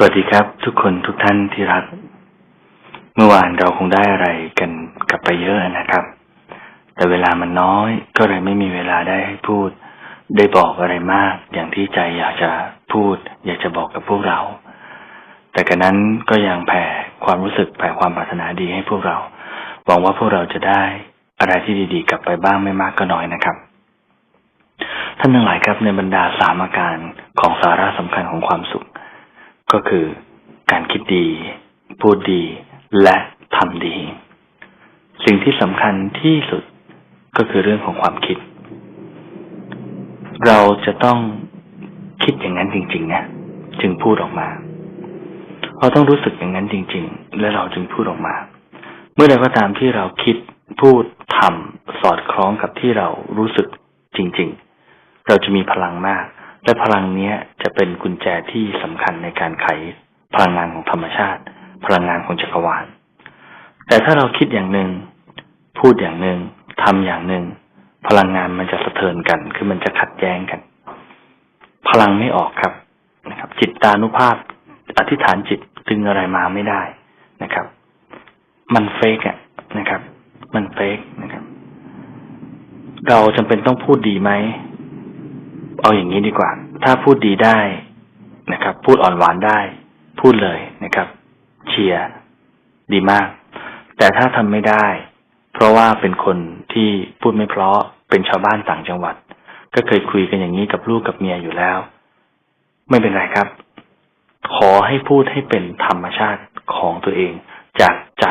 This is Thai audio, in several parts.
สวัสดีครับ ทุกคนทุกท่านที่รัก เมื่อวานเราคงได้อะไรกันกลับไปเยอะนะครับ แต่เวลามันน้อยก็เลยไม่มีเวลาได้ให้พูด ได้บอกอะไรมาก อย่างที่ใจอยากจะพูด อยากจะบอกกับพวกเรา แต่กันนั้นก็ยังแผ่ความรู้สึกแผ่ความปรารถนาดีให้พวกเราหวังว่าพวกเราจะได้อะไรที่ดีๆ กลับไปบ้างไม่มากก็น้อยนะครับ ท่านทั้งหลายครับในบรรดาสามอาการของสาระสำคัญของความสุข ก็คือการคิดดี พูดดีและทำดี สิ่งที่สำคัญที่สุดก็คือเรื่องของความคิด เราจะต้องคิดอย่างนั้นจริง ๆ นะ จึงพูดออกมาเราต้องรู้สึกอย่างนั้นจริง ๆ และเราจึงพูดออกมา เมื่อใดก็ตามที่เราคิดพูดทำสอดคล้องกับที่เรารู้สึกจริง ๆ เราจะมีพลังมาก และพลังเนี้ยจะเป็นกุญแจที่สำคัญในการไขพลังงานของธรรมชาติ พลังงานของจักรวาล แต่ถ้าเราคิดอย่างหนึ่ง พูดอย่างหนึ่งทำอย่างหนึ่ง พลังงานมันจะสะเทือนกัน คือมันจะขัดแย้งกัน พลังไม่ออกครับนะครับ จิตตานุภาพ อธิษฐานจิตดึงอะไรมาไม่ได้นะครับ มันเฟกอะนะครับ มันเฟกนะครับ เราจำเป็นต้องพูดดีไหม เอาอย่างนี้ดีกว่า ถ้าพูดดีได้นะครับ พูดอ่อนหวานได้ พูดเลยนะครับ เชียร์ดีมาก แต่ถ้าทำไม่ได้ เพราะว่าเป็นคนที่พูดไม่เพราะเป็นชาวบ้านต่างจังหวัด ก็เคยคุยกันอย่างนี้กับลูกกับเมียอยู่แล้ว ไม่เป็นไรครับ ขอให้พูดให้เป็นธรรมชาติของตัวเอง จากใจ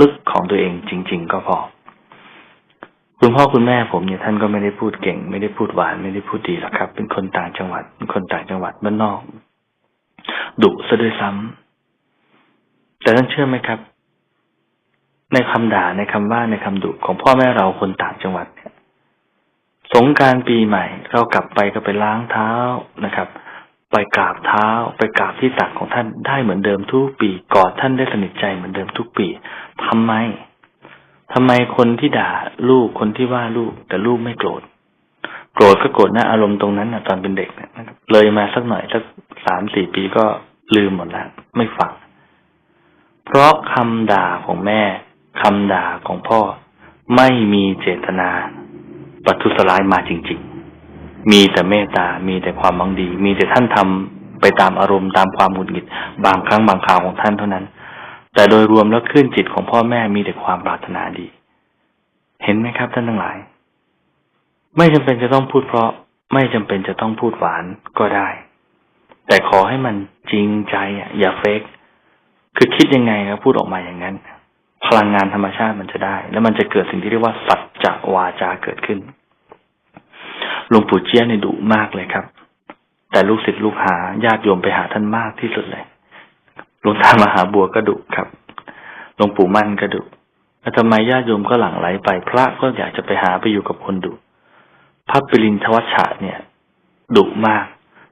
ลึกๆของตัวเองจริง ๆ ก็พอ คุณพ่อคุณแม่ผมเนี่ยท่านก็ไม่ได้พูดเก่ง ไม่ได้พูดหวานไม่ได้พูดดีหรอกครับ เป็นคนต่างจังหวัดเป็นคนต่างจังหวัดบ้านนอกดุซะด้วยซ้ำแต่ท่านเชื่อไหมครับ ในคำด่าในคำว่าในคำดุของพ่อแม่เราคนต่างจังหวัดเนี่ยสงการปีใหม่ เรากลับไปก็ไปล้างเท้านะครับ ไปกราบเท้า ไปกราบที่ตักของท่านได้เหมือนเดิมทุกปีกอดท่านได้สนิทใจเหมือนเดิมทุกปีทำไม ทำไมคนที่ด่าลูกคนที่ว่าลูก แต่ลูกไม่โกรธ โกรธก็โกรธนะอารมณ์ตรงนั้นนะตอนเป็นเด็กนะครับเลยมาสักหน่อยสักสามสี่ปีก็ลืมหมดแล้วไม่ฟัง เพราะคำด่าของแม่คำด่าของพ่อ ไม่มีเจตนาปัทุสลายมาจริง ๆ มีแต่เมตตา มีแต่ความบังดี มีแต่ท่านทำไปตามอารมณ์ตามความหงุดหงิด บางครั้งบางคราวของท่านเท่านั้น แต่โดยรวมแล้วขึ้นจิตของพ่อแม่มีแต่ความปรารถนาดี เห็นไหมครับท่านทั้งหลาย ไม่จำเป็นจะต้องพูดเพราะไม่จำเป็นจะต้องพูดหวานก็ได้ แต่ขอให้มันจริงใจอะอย่าเฟกคือคิดยังไงก็พูดออกมาอย่างนั้น พลังงานธรรมชาติมันจะได้ แล้วมันจะเกิดสิ่งที่เรียกว่าสัจจะวาจาเกิดขึ้นหลวงปู่เจี้ยนี่ดุมากเลยครับ แต่ลูกศิษย์ลูกหาญาติโยมไปหาท่านมากที่สุดเลย หลวงตามหาบัวก็ดุครับหลวงปู่มั่นก็ดุแล้วทำไมญาติโยมก็หลั่งไหลไป พระก็อยากจะไปหาไปอยู่กับคนดุพระปิรินทวัชชะเนี่ยดุมาก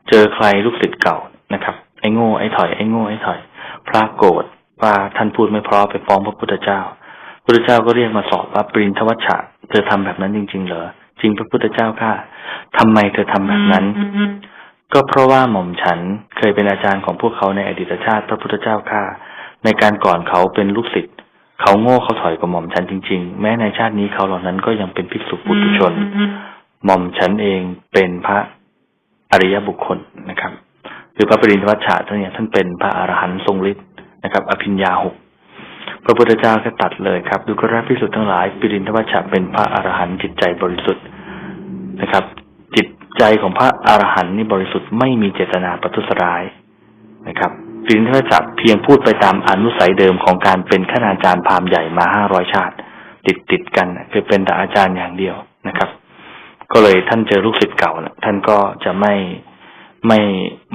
เจอใครลูกศิษย์เก่านะครับ ไอ้โง่ไอ้ถอยไอ้โง่ไอ้ถอย พระโกรธว่าท่านพูดไม่เพราะไปฟ้องพระพุทธเจ้าพระพุทธเจ้าก็เรียกมาสอบว่าปรินทวัชชะเธอทำแบบนั้นจริง ๆ เหรอจริงพระพุทธเจ้าค่ะทำไมเธอทำแบบนั้น ก็เพราะว่าหม่อมฉันเคยเป็นอาจารย์ของพวกเขาในอดีตชาติพระพุทธเจ้าค่ะในการก่อนเขาเป็นลูกศิษย์เขาโง่เขาถอยกับหม่อมฉันจริง ๆ แม้ในชาตินี้เขาเหล่านั้นก็ยังเป็นภิกษุปุถุชน หม่อมฉันเองเป็นพระอริยบุคคลนะครับหรือพระปรินทวัชชะท่านเนี่ยท่านเป็นพระอรหันต์ทรงฤทธิ์นะครับ อภิญญาหกพระพุทธเจ้าก็ตัดเลยครับ ดูกราพิสุทธ์ทั้งหลายปิรินทวัชชะเป็นพระอรหันต์จิตใจบริสุทธิ์นะครับจิต ใจของพระอรหันต์นี่บริสุทธิ์ไม่มีเจตนาประทุษร้ายนะครับปิรินทวัชชะเพียงพูดไปตามอนุสัยเดิมของการเป็นขณาจารย์พราหมใหญ่มาห้าร้อยชาติ ติดติดกันคือเป็นแต่อาจารย์อย่างเดียวนะครับ ก็เลยท่านเจอลูกศิษย์เก่านะท่านก็จะไม่ไม่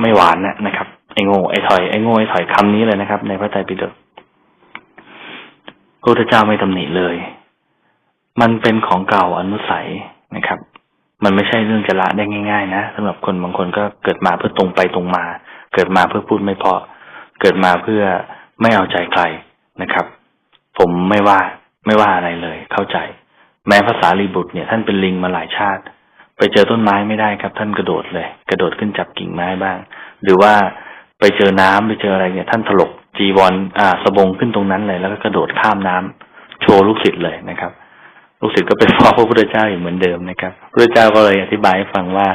ไม่หวานนะนะครับไอ้โง่ไอ้ถอยไอ้โง่ไอ้ถอยคำนี้เลยนะครับ ในพระไตรปิฎกพระพุทธเจ้าไม่ตำหนิเลย มันเป็นของเก่าอนุสัยนะครับ มันไม่ใช่เรื่องจะละได้ง่าย ๆ นะสำหรับคนบางคนก็เกิดมาเพื่อตรงไปตรงมา เกิดมาเพื่อพูดไม่พาะเกิดมาเพื่อไม่เอาใจใครนะครับ ผมไม่ว่าไม่ว่าอะไรเลย เข้าใจ แม้ภาษาลีบุตรเนี่ย ท่านเป็นลิงมาหลายชาติ ไปเจอต้นไม้ไม่ได้ครับ ท่านกระโดดเลย กระโดดขึ้นจับกิ่งไม้บ้าง หรือว่าไปเจอน้ำไปเจออะไรเนี่ย ท่านถลกจีวรอ่าสบงขึ้นตรงนั้นเลย แล้วก็กระโดดข้ามน้ำโชว์ลูกศิษย์เลยนะครับ ลูกศิษย์ก็ไปฟ้องพระพุทธเจ้าอีกเหมือนเดิมนะครับพระพุทธเจ้าก็เลยอธิบายให้ฟังว่า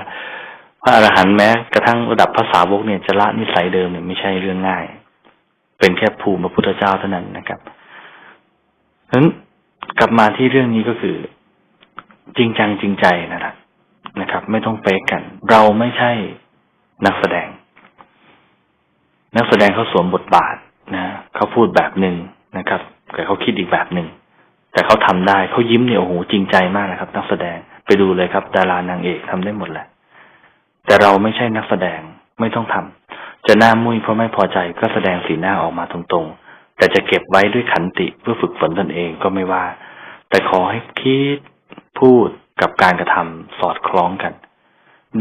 พระอรหันต์แม้กระทั่งระดับภาษาวกเนี่ยจะละนิสัยเดิมเนี่ยไม่ใช่เรื่องง่าย เป็นแค่ภูมิพระพุทธเจ้าเท่านั้นนะครับฉะนั้นกลับมาที่เรื่องนี้ก็คือ จริงจังจริงใจนะครับนะครับ ไม่ต้องเป๊กกัน เราไม่ใช่นักแสดง นักแสดงเขาสวมบทบาทนะเขาพูดแบบหนึ่งนะครับ แต่เขาคิดอีกแบบหนึ่ง แต่เขาทำได้เขายิ้มเนี่ยโอ้โหจริงใจมากนะครับ นักแสดงไปดูเลยครับ ดารานางเอกทำได้หมดแหละ แต่เราไม่ใช่นักแสดงไม่ต้องทำจะหน้ามุ้ยเพราะไม่พอใจก็แสดงสีหน้าออกมาตรงๆ แต่จะเก็บไว้ด้วยขันติเพื่อฝึกฝนตนเองก็ไม่ว่า แต่ขอให้คิดพูดกับการกระทำสอดคล้องกัน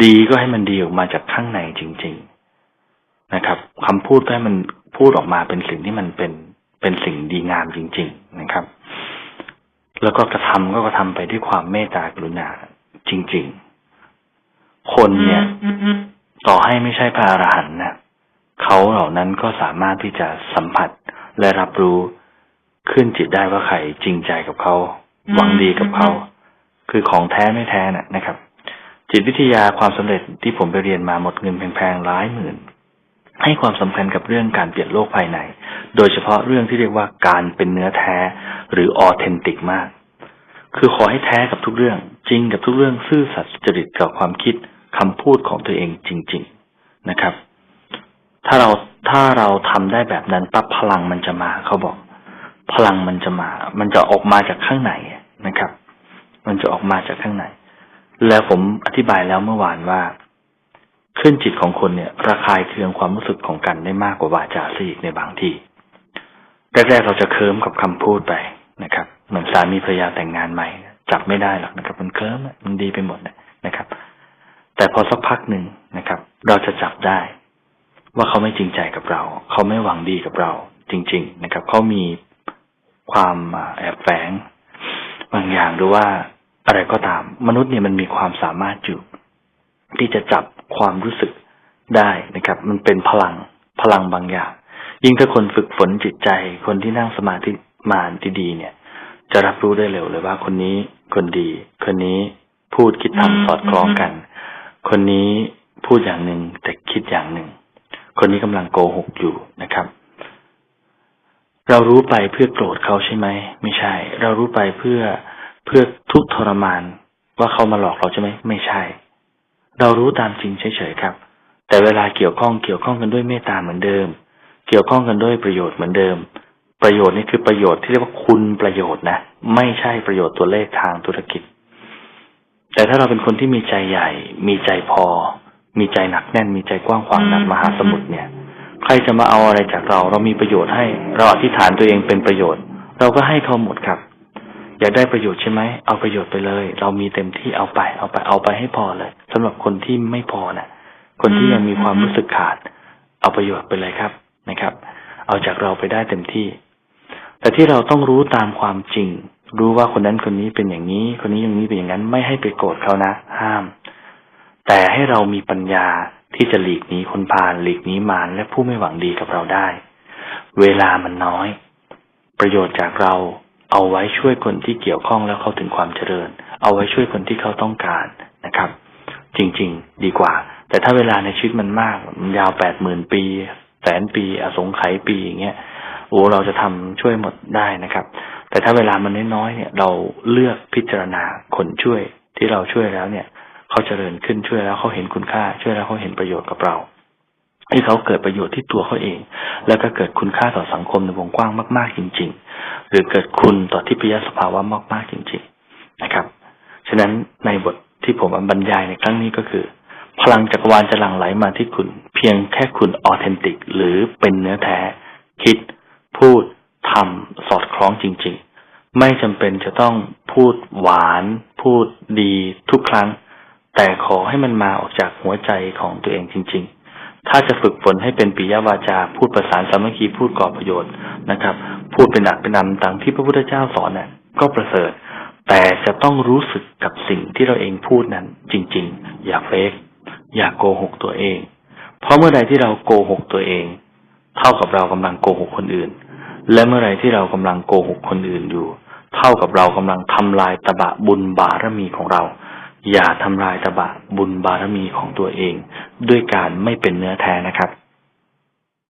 ดีก็ให้มันดีออกมาจากข้างในจริง ๆนะครับคำพูดก็ให้มันพูดออกมาเป็นสิ่งที่มันเป็นเป็นสิ่งดีงามจริง ๆ นะครับ แล้วก็กระทำก็กระทำไปด้วยความเมตตากรุณาจริง ๆ คนเนี่ยต่อให้ไม่ใช่พระอรหันต์นะเขาเหล่านั้นก็สามารถที่จะสัมผัสและรับรู้ขึ้นจิตได้ว่าใครจริงใจกับเขาหวังดีกับเขาคือของแท้ไม่แท้น่ะนะครับ จิตวิทยาความสำเร็จที่ผมไปเรียนมาหมดเงินแพงๆหลายหมื่น ให้ความสำคัญกับเรื่องการเปลี่ยนโลกภายใน โดยเฉพาะเรื่องที่เรียกว่าการเป็นเนื้อแท้ หรือออเทนติกมาก คือขอให้แท้กับทุกเรื่อง จริงกับทุกเรื่องซื่อสัตย์สุจริตกับความคิดคำพูดของตัวเองจริง ๆนะครับ ถ้าเราถ้าเราทำได้แบบนั้นปั๊บพลังมันจะมาเขาบอก พลังมันจะมา มันจะออกมาจากข้างในนะครับ มันจะออกมาจากข้างใน แล้วผมอธิบายแล้วเมื่อวานว่า ขึ้นจิตของคนเนี่ยระคายเคืองความรู้สึกของกันได้มากกว่าวาจาซะอีกในบางที่แรกๆเราจะเคิมกับคำพูดไปนะครับ เหมือนสามีภรรยาแต่งงานใหม่ จับไม่ได้หรอกนะครับ มันเคิมมันดีไปหมดนะครับ แต่พอสักพักหนึ่งนะครับ เราจะจับได้ ว่าเขาไม่จริงใจกับเรา เขาไม่หวังดีกับเรา จริง ๆ นะครับ เขามีความแอบแฝง บางอย่างหรือว่าอะไรก็ตาม มนุษย์เนี่ยมันมีความสามารถอยู่ที่จะจับ ความรู้สึกได้นะครับ มันเป็นพลังพลังบางอย่าง ยิ่งถ้าคนฝึกฝนจิตใจ คนที่นั่งสมาธิมาดีๆเนี่ย จะรับรู้ได้เร็วเลยว่าคนนี้คนดี คนนี้พูดคิดทำสอดคล้องกัน คนนี้พูดอย่างหนึ่งแต่คิดอย่างหนึ่ง คนนี้กำลังโกหกอยู่นะครับ เรารู้ไปเพื่อโกรธเขาใช่ไหมไม่ใช่ เรารู้ไปเพื่อเพื่อทุกข์ทรมานว่าเขามาหลอกเราใช่ไหมไม่ใช่ เรารู้ตามจริงเฉยๆครับ แต่เวลาเกี่ยวข้องเกี่ยวข้องกันด้วยเมตตาเหมือนเดิม เกี่ยวข้องกันด้วยประโยชน์เหมือนเดิม ประโยชน์นี่คือประโยชน์ที่เรียกว่าคุณประโยชน์นะ ไม่ใช่ประโยชน์ตัวเลขทางธุรกิจ แต่ถ้าเราเป็นคนที่มีใจใหญ่ มีใจพอ มีใจหนักแน่น มีใจกว้างขวางหนักมหาสมุทรเนี่ย ใครจะมาเอาอะไรจากเรา เรามีประโยชน์ให้ เราอธิษฐานตัวเองเป็นประโยชน์ เราก็ให้เขาหมดครับ อยากได้ประโยชน์ใช่ไหมเอาประโยชน์ไปเลย เรามีเต็มที่เอาไป เอาไปเอาไปให้พอเลยสำหรับคนที่ไม่พอนะ่ะคนที่ยังมีความรู้สึกขาด เอาประโยชน์ไปเลยครับนะครับ เอาจากเราไปได้เต็มที่ แต่ที่เราต้องรู้ตามความจริง รู้ว่าคนนั้นคนนี้เป็นอย่างนี้ คนนี้อย่างนี้เป็นอย่างนั้น ไม่ให้ไปโกรธเขานะ ห้าม แต่ให้เรามีปัญญาที่จะหลีกหนีคนพาลหลีกหนีมารและผู้ไม่หวังดีกับเราได้ เวลามันน้อย ประโยชน์จากเรา เอาไว้ช่วยคนที่เกี่ยวข้องแล้วเขาถึงความเจริญ เอาไว้ช่วยคนที่เขาต้องการนะครับ จริง ๆ ดีกว่า แต่ถ้าเวลาในชีวิตมันมากมันยาวแปดหมื่นปี แสนปี อสงไขยปีอย่างเงี้ยโอ้เราจะทำช่วยหมดได้นะครับ แต่ถ้าเวลามันน้อยๆเนี่ย เราเลือกพิจารณาคนช่วยที่เราช่วยแล้วเนี่ยเขาเจริญขึ้นช่วยแล้วเขาเห็นคุณค่า ช่วยแล้วเขาเห็นประโยชน์กับเราที่เขาเกิดประโยชน์ที่ตัวเขาเอง แล้วก็เกิดคุณค่าต่อสังคมในวงกว้างมาก ๆ จริง ๆ หรือเกิดคุณต่อทิพยสภาวะมากๆจริง ๆนะครับ ฉะนั้นในบทที่ผมบรรยายในครั้งนี้ก็คือ พลังจักรวาลจะหลั่งไหลมาที่คุณ เพียงแค่คุณออเทนติก หรือเป็นเนื้อแท้ คิด พูดทำสอดคล้องจริง ๆ ไม่จำเป็นจะต้องพูดหวาน พูดดีทุกครั้ง แต่ขอให้มันมาออกจากหัวใจของตัวเองจริง ๆถ้าจะฝึกฝนให้เป็นปิยวาจา พูดประสานสามัคคีพูดก่อประโยชน์นะครับ พูดเป็นหนักเป็นนำตามที่พระพุทธเจ้าสอนน่ะก็ประเสริฐ แต่จะต้องรู้สึกกับสิ่งที่เราเองพูดนั้น จริง ๆ อย่าเฟกอย่าโกหกตัวเอง เพราะเมื่อใดที่เราโกหกตัวเอง เท่ากับเรากำลังโกหกคนอื่น และเมื่อไรที่เรากำลังโกหกคนอื่นอยู่ เท่ากับเรากำลังทำลายตบะบุญบารมีของเรา อย่าทำลายตบะบุญบารมีของตัวเอง ด้วยการไม่เป็นเนื้อแท้นะครับ